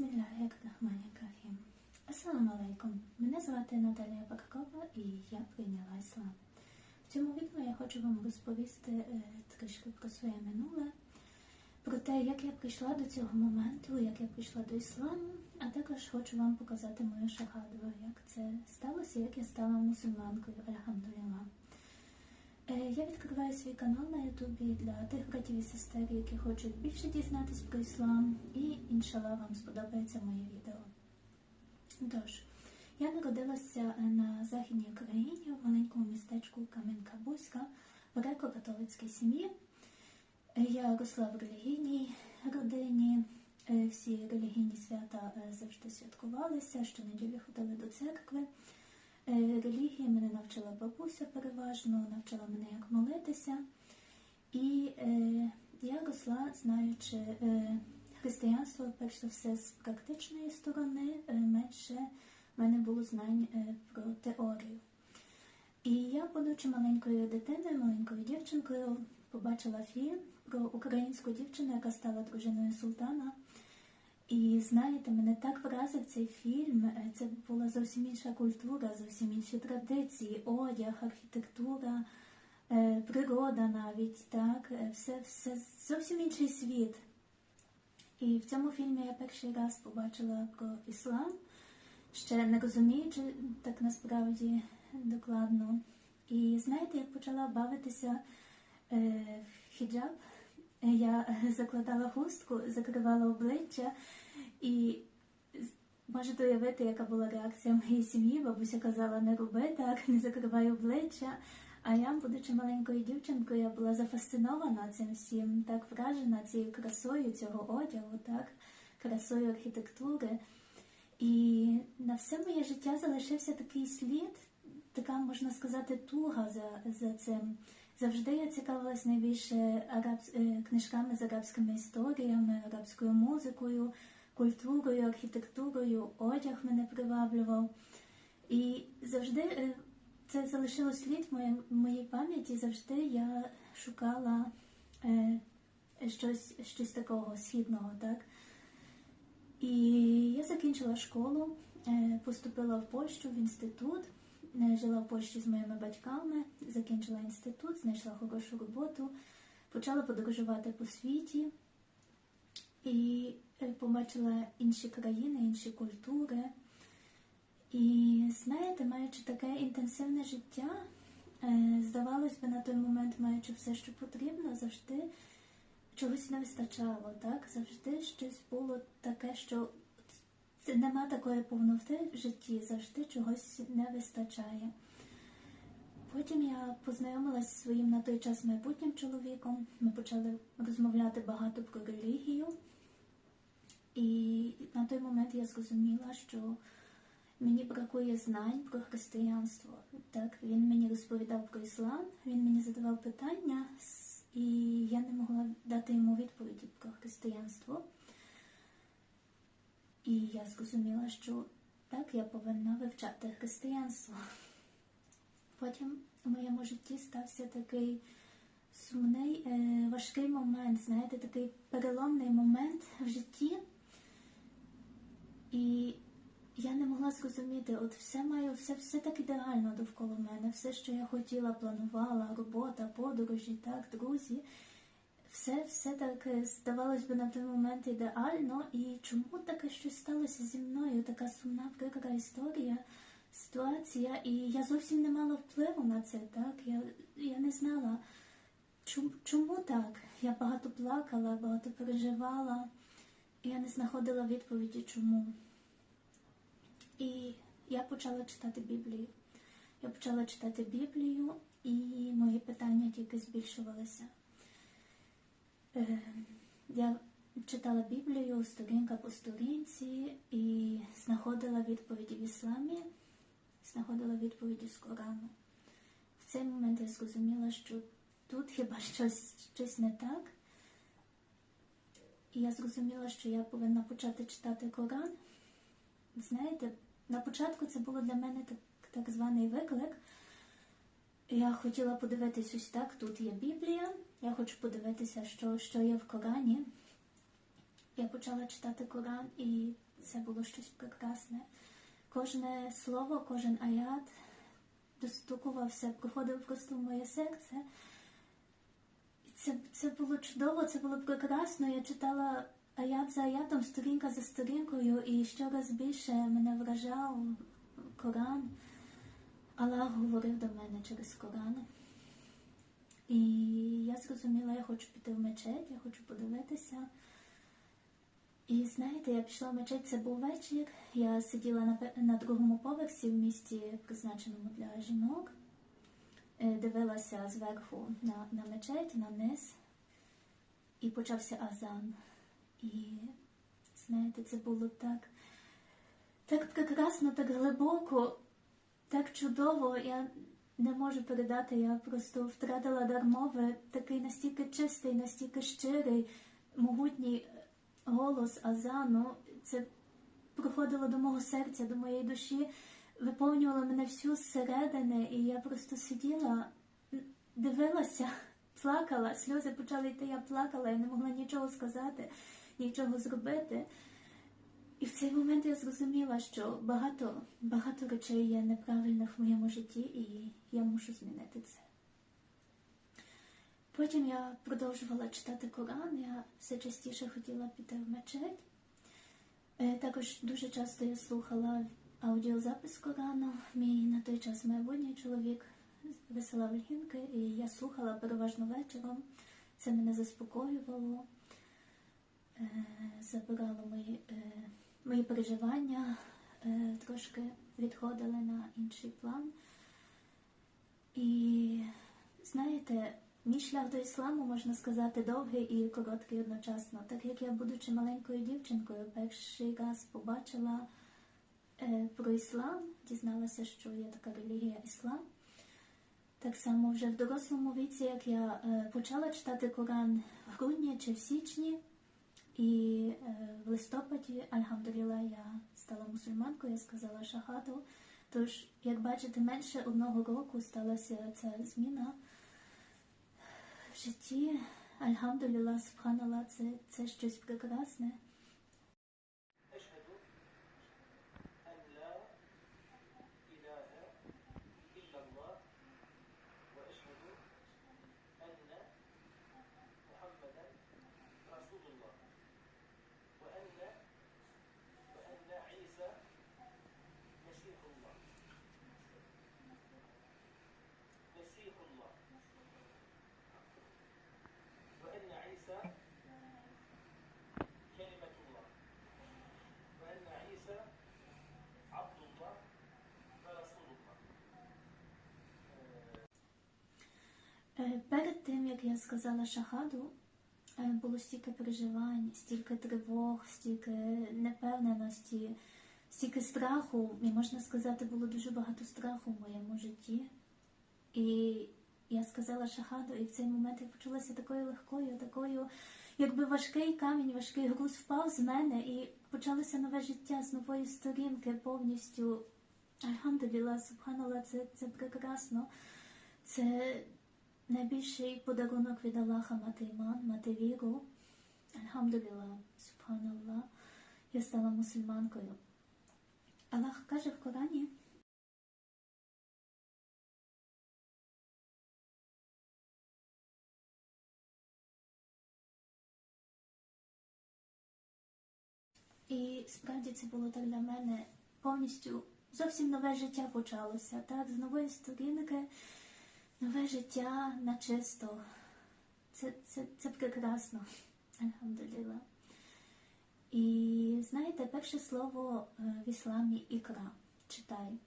Бісмілляхір-Рахманір-Рахім. Асаламу алейкум. Мене звати Наталія Баркова і я прийняла іслам. В цьому відео я хочу вам розповісти е, трішки про своє минуле, про те, як я прийшла до цього моменту, як я прийшла до ісламу, а також хочу вам показати мою шахаду, як це сталося, як я стала мусульманкою, альхамдулілlah. Е, Я відкриваю свій канал на Ютубі для тих братів і сестер, які хочуть більше дізнатись про іслам, і іншалла вам сподобається моє відео. Тож, я народилася на Західній Україні в маленькому містечку Кам'янка-Бузька в греко-католицькій сім'ї. Е, Я росла в релігійній родині. Е, Всі релігійні свята е, завжди святкувалися, щонеділі ходили до церкви. Е, Релігії мене навчила бабуся переважно, навчила мене як молитися. І е, я росла, знаючи е, християнство, перш за все, з практичної сторони, е, менше в мене було знань е, про теорію. І я, будучи маленькою дитиною, маленькою дівчинкою, побачила фільм про українську дівчину, яка стала дружиною султана. І знаєте, мене так вразив цей фільм. Е, Це була зовсім інша культура, зовсім інші традиції, одяг, архітектура, е, природа навіть, так, е, все, все зовсім інший світ. І в цьому фільмі я перший раз побачила про іслам, ще не розуміючи так насправді докладно. І знаєте, як почала бавитися в хіджаб, я закладала хустку, закривала обличчя і можете уявити, яка була реакція моєї сім'ї. Бабуся казала, не роби так, не закривай обличчя. А я, будучи маленькою дівчинкою, я була зафасцинована цим всім, так вражена цією красою цього одягу, так, красою архітектури. І на все моє життя залишився такий слід, така, можна сказати, туга за, за цим. Завжди я цікавилась найбільше арабс... е, книжками з арабськими історіями, арабською музикою, культурою, архітектурою, одяг мене приваблював. І завжди е, це залишило слід в моїй, пам'яті. Завжди я шукала е, щось, щось такого східного, так? І я закінчила школу, поступила в Польщу в інститут, жила в Польщі з моїми батьками, закінчила інститут, знайшла хорошу роботу, почала подорожувати по світі і е, побачила інші країни, інші культури. І знаєте, маючи таке інтенсивне життя, е, здавалось би, на той момент, маючи все, що потрібно, завжди чогось не вистачало, так? Завжди щось було таке, що нема такої повноти в житті, завжди чогось не вистачає. Потім я познайомилася зі своїм на той час майбутнім чоловіком. Ми почали розмовляти багато про релігію. І на той момент я зрозуміла, що мені бракує знань про християнство. Так, він мені розповідав про іслам, він мені задавав питання, і я не могла дати йому відповіді про християнство. І я зрозуміла, що так, я повинна вивчати християнство. Потім у моєму житті стався такий сумний, е, важкий момент, знаєте, такий переломний момент в житті. І я не могла зрозуміти, от все маю, все, все так ідеально довкола мене, все, що я хотіла, планувала, робота, подорожі, так, друзі. Все, все так е, здавалось би на той момент ідеально. І чому таке щось сталося зі мною? Така сумна, прикра історія, ситуація, і я зовсім не мала впливу на це, так? Я, я не знала, чому, чому так? Я багато плакала, багато переживала, і я не знаходила відповіді, чому. І я почала читати Біблію. Я почала читати Біблію, і мої питання тільки збільшувалися. Е, Я читала Біблію сторінка по сторінці і знаходила відповіді в ісламі, знаходила відповіді з Корану. В цей момент я зрозуміла, що тут хіба щось, щось не так. І я зрозуміла, що я повинна почати читати Коран. Знаєте, на початку це було для мене так, так званий виклик. Я хотіла подивитись ось так, тут є Біблія. Я хочу подивитися, що, що є в Корані. Я почала читати Коран, і це було щось прекрасне. Кожне слово, кожен аят достукувався, проходив просто в моє серце. І це, це було чудово, це було прекрасно. Я читала аят за аятом, сторінка за сторінкою, і щораз більше мене вражав Коран. Аллах говорив до мене через Коран. І я зрозуміла, я хочу піти в мечеть, я хочу подивитися. І знаєте, я пішла в мечеть, це був вечір. Я сиділа на, на другому поверсі в місті, призначеному для жінок, Е, дивилася зверху на, на мечеть, на низ, і почався азан. І знаєте, це було так, так прекрасно, так глибоко, так чудово. Я не можу передати, я просто втратила дар мови, такий настільки чистий, настільки щирий, могутній голос азану. Це проходило до мого серця, до моєї душі, виповнювало мене всю зсередини, і я просто сиділа, дивилася, плакала, сльози почали йти, я плакала, я не могла нічого сказати, нічого зробити. І в цей момент я зрозуміла, що багато, багато речей є неправильних в моєму житті, і я мушу змінити це. Потім я продовжувала читати Коран, я все частіше хотіла піти в мечеть. Е, Також дуже часто я слухала аудіозапис Корану. Мій на той час майбутній чоловік висилав лінки, і я слухала переважно вечором. Це мене заспокоювало, е, забирало мої, е, мої переживання, е, трошки відходили на інший план. І знаєте, мій шлях до ісламу, можна сказати, довгий і короткий одночасно. Так як я, будучи маленькою дівчинкою, перший раз побачила е, про іслам, дізналася, що є така релігія іслам. Так само вже в дорослому віці, як я е, почала читати Коран в грудні чи в січні, і е, в листопаді, альхамдуліла, я стала мусульманкою, я сказала шахату. Тож, як бачите, менше одного року сталася ця зміна в житті. Альхамдуліла, субханала, це, це щось прекрасне. مسيح الله مسيح الله وأن عيسى كلمة الله وأن عيسى عبد الله ورسول الله Е, Перед тим, як я сказала шахаду, е, було стільки переживань, стільки тривог, стільки непевненості, стільки страху. І можна сказати, було дуже багато страху в моєму житті. І я сказала шахаду, і в цей момент я почулася такою легкою, такою, якби важкий камінь, важкий груз впав з мене, і почалося нове життя з нової сторінки повністю. Альхамдуліла, субханалла, це, це прекрасно. Це найбільший подарунок від Аллаха мати іман, мати віру. Альхамдуліла, субханаллах, я стала мусульманкою. Аллах каже в Корані, І справді це було так для мене повністю зовсім нове життя почалося. Так, з нової сторінки, нове життя на чисто. Це, це, це прекрасно. Альхамдуліла. І знаєте, перше слово е, в ісламі ікра. Читай.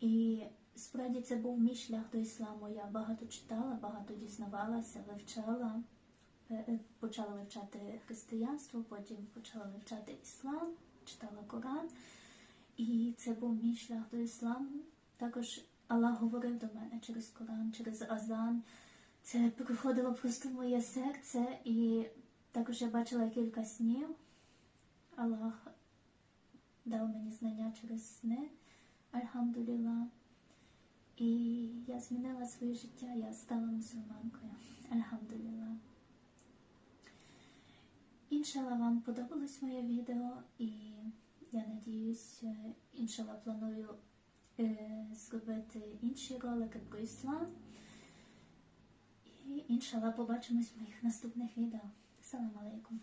І справді це був мій шлях до ісламу. Я багато читала, багато дізнавалася, вивчала. Е, Почала вивчати християнство, потім почала вивчати іслам, читала Коран. І це був мій шлях до ісламу. Також Аллах говорив до мене через Коран, через Азан. Це приходило просто в моє серце, і також я бачила кілька снів. Аллах дав мені знання через сни, Альхамдуліла. І я змінила своє життя, я стала мусульманкою. Альхамдуліла. Іншала вам подобалось моє відео, і я надіюсь, е, іншала планую е, зробити інші ролики про іслам. І іншала побачимось в моїх наступних відео. Салам алейкум.